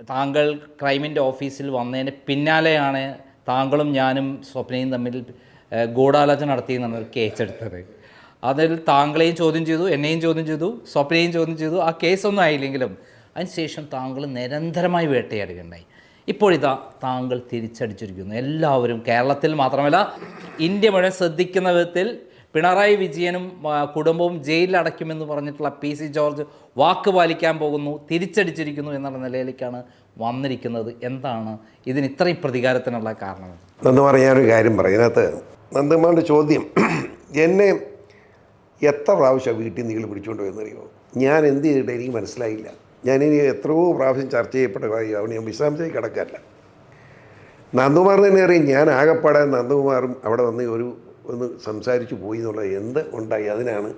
താങ്കൾ ക്രൈമിന്റെ ഓഫീസിൽ വന്നതിന് പിന്നാലെയാണ് താങ്കളും ഞാനും സ്വപ്നയും തമ്മിൽ ഗൂഢാലോചന നടത്തിയെന്നാണ് ഒരു കേസ് എടുത്തത്. അതിൽ താങ്കളെയും ചോദ്യം ചെയ്തു എന്നെയും ചോദ്യം ചെയ്തു സ്വപ്നയും ചോദ്യം ചെയ്തു. ആ കേസൊന്നും ആയില്ലെങ്കിലും അതിനുശേഷം താങ്കൾ നിരന്തരമായി വേട്ടയാടുകയുണ്ടായി. ഇപ്പോഴിതാ താങ്കൾ തിരിച്ചടിച്ചിരിക്കുന്നു. എല്ലാവരും കേരളത്തിൽ മാത്രമല്ല ഇന്ത്യ മുഴുവൻ ശ്രദ്ധിക്കുന്ന വിധത്തിൽ പിണറായി വിജയനും കുടുംബവും ജയിലിൽ അടയ്ക്കുമെന്ന് പറഞ്ഞിട്ടുള്ള പി സി ജോർജ് വാക്ക് പാലിക്കാൻ പോകുന്നു തിരിച്ചടിച്ചിരിക്കുന്നു എന്നുള്ള നിലയിലേക്കാണ് വന്നിരിക്കുന്നത്. എന്താണ് ഇതിന് ഇത്രയും പ്രതികാരത്തിനുള്ള കാരണം? നന്ദകുമാർ ഞാനൊരു കാര്യം പറയും. ഇതിനകത്ത് നന്ദമാരുടെ ചോദ്യം എന്നെ എത്ര പ്രാവശ്യം വീട്ടിൽ നിങ്ങൾ പിടിച്ചുകൊണ്ട് പോയെന്നറിയോ ഞാൻ എന്ത് ചെയ്തിട്ട് എനിക്ക് മനസ്സിലായില്ല. ഞാനിനി എത്രയോ പ്രാവശ്യം ചർച്ച ചെയ്യപ്പെട്ട കാര്യം അവിടെ ഞാൻ വിശദാംശമായി കിടക്കാറില്ല. നന്ദുമാർ തന്നെ അറിയാം. ഞാൻ ആകെപ്പാടെ നന്ദകുമാറും അവിടെ വന്ന് ഒരു ഒന്ന് സംസാരിച്ചു പോയി എന്നുള്ളത് എന്ത് ഉണ്ടായി? അതിനാണ്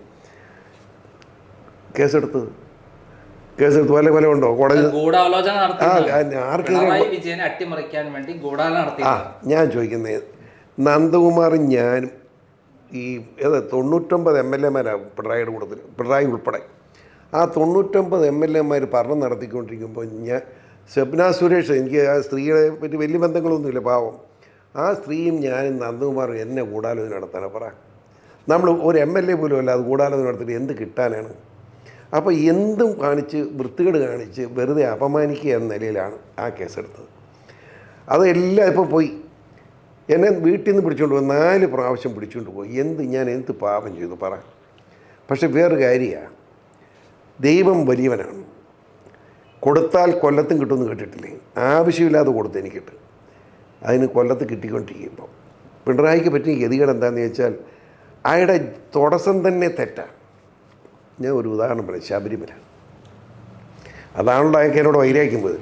കേസെടുത്തത്. കേസെടുത്ത് വല്ല കൊല ഉണ്ടോ? കോടതി അട്ടിമറിക്കാൻ വേണ്ടി ആ ഞാൻ ചോദിക്കുന്നത് നന്ദകുമാർ ഞാനും ഈ ഏത് തൊണ്ണൂറ്റൊമ്പത് എം എൽ എമാരാണ് പിണറായിയുടെ കൂട്ടത്തിൽ? പിണറായി ഉൾപ്പെടെ. ആ തൊണ്ണൂറ്റൊമ്പത് എം എൽ എമാർ ഭരണം നടത്തിക്കൊണ്ടിരിക്കുമ്പോൾ ഞാൻ ശബ്ന സുരേഷ് എനിക്ക് ആ സ്ത്രീയെ പറ്റി വലിയ ബന്ധങ്ങളൊന്നുമില്ല പാവം. ആ സ്ത്രീയും ഞാനും നന്ദകുമാറും എന്നെ ഗൂഢാലോചന നടത്താനാണ് പറ. നമ്മൾ ഒരു എം എൽ എ പോലും അല്ല അത് ഗൂഢാലോചന നടത്തിയിട്ട് എന്ത് കിട്ടാനാണ്? അപ്പോൾ എന്തും കാണിച്ച് വൃത്തികേട് കാണിച്ച് വെറുതെ അപമാനിക്കുക എന്ന നിലയിലാണ് ആ കേസെടുത്തത്. അതെല്ലാം ഇപ്പോൾ പോയി. എന്നെ വീട്ടിൽ നിന്ന് പിടിച്ചുകൊണ്ട് പോയി നാല് പ്രാവശ്യം പിടിച്ചുകൊണ്ട് പോയി. എന്ത് ഞാൻ എന്ത് പാപം ചെയ്തു പറ. പക്ഷെ വേറൊരു കാര്യമാണ് ദൈവം വലിയവനാണ്. കൊടുത്താൽ കൊല്ലത്തും കിട്ടുമെന്ന് കേട്ടിട്ടില്ലേ? ആവശ്യമില്ലാതെ കൊടുത്ത് എനിക്കിട്ട്. അതിന് കൊല്ലത്ത് കിട്ടിക്കൊണ്ടിരിക്കുമ്പോൾ പിണറായിക്ക് പറ്റിയ ഗതികേട് എന്താണെന്ന് ചോദിച്ചാൽ അയാളുടെ തുടസം തന്നെ തെറ്റാണ് ഞാൻ ഒരു ഉദാഹരണം പറയാം. ശബരിമല. അതാണല്ലോ അയാൾക്ക് എന്നോട് വൈരാഗ്യമ്പോൾ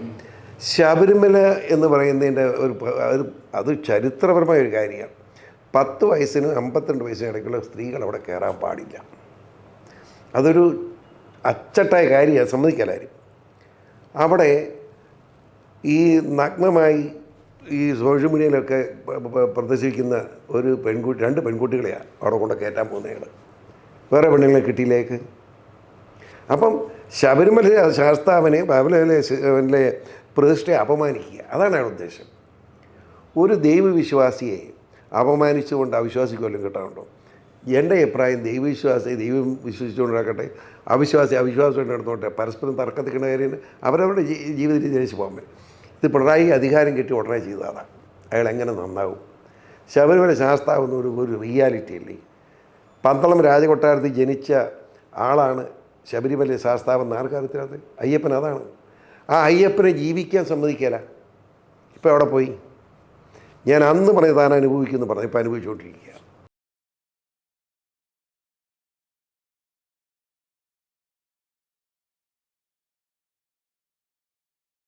ശബരിമല എന്ന് പറയുന്നതിന്റെ ഒരു അത് ചരിത്രപരമായ ഒരു കാര്യമാണ്. പത്ത് വയസ്സിനും അമ്പത്തിരണ്ട് വയസ്സിനും ഇടയ്ക്കുള്ള സ്ത്രീകൾ അവിടെ കയറാൻ പാടില്ല. അതൊരു അച്ചട്ടായ കാര്യമാണ്. സമ്മതിക്കലാരും അവിടെ ഈ നഗ്നമായി ഈ സോഷ്യൽ മീഡിയയിലൊക്കെ പ്രദർശിപ്പിക്കുന്ന ഒരു പെൺകുട്ടി രണ്ട് പെൺകുട്ടികളെയാണ് അവിടെ കൊണ്ട് കയറ്റാൻ പോകുന്നയാൾ വേറെ പെണ്ണുങ്ങളെ കിട്ടിയിലേക്ക് അപ്പം ശബരിമല ശാസ്താവിനെ ശിവനിലെ പ്രതിഷ്ഠയെ അപമാനിക്കുക. അതാണ് അയാളുടെ ഉദ്ദേശം. ഒരു ദൈവവിശ്വാസിയെ അപമാനിച്ചുകൊണ്ട് അവിശ്വാസിക്ക് വല്ലതും കിട്ടാനുണ്ടോ? എന്റെ അഭിപ്രായം ദൈവവിശ്വാസി ദൈവം വിശ്വസിച്ചുകൊണ്ടിരിക്കട്ടെ. അവിശ്വാസി അവിശ്വാസം നടന്നോട്ടെ. പരസ്പരം തർക്കത്തിക്കുന്ന കാര്യം അവരവരുടെ ജീവിത ജീവിതത്തിൽ ജനിച്ചു പോകാൻ ഇത് പിണറായി അധികാരം കിട്ടി ഉടനെ ചെയ്തതാണ്. അയാൾ എങ്ങനെ നന്നാവും? ശബരിമല ശാസ്താവുന്ന ഒരു ഒരു റിയാലിറ്റി അല്ലേ? പന്തളം രാജകൊട്ടാരത്തിൽ ജനിച്ച ആളാണ് ശബരിമല ശാസ്താവെന്ന് ആർക്കറിയത്തിനകത്ത് അയ്യപ്പൻ അതാണ്. ആ അയ്യപ്പനെ ജീവിക്കാൻ സമ്മതിക്കല. ഇപ്പോൾ എവിടെ പോയി? ഞാൻ അന്ന് പറഞ്ഞ് താൻ അനുഭവിക്കുമെന്ന് പറഞ്ഞു ഇപ്പോൾ അനുഭവിച്ചുകൊണ്ടിരിക്കുക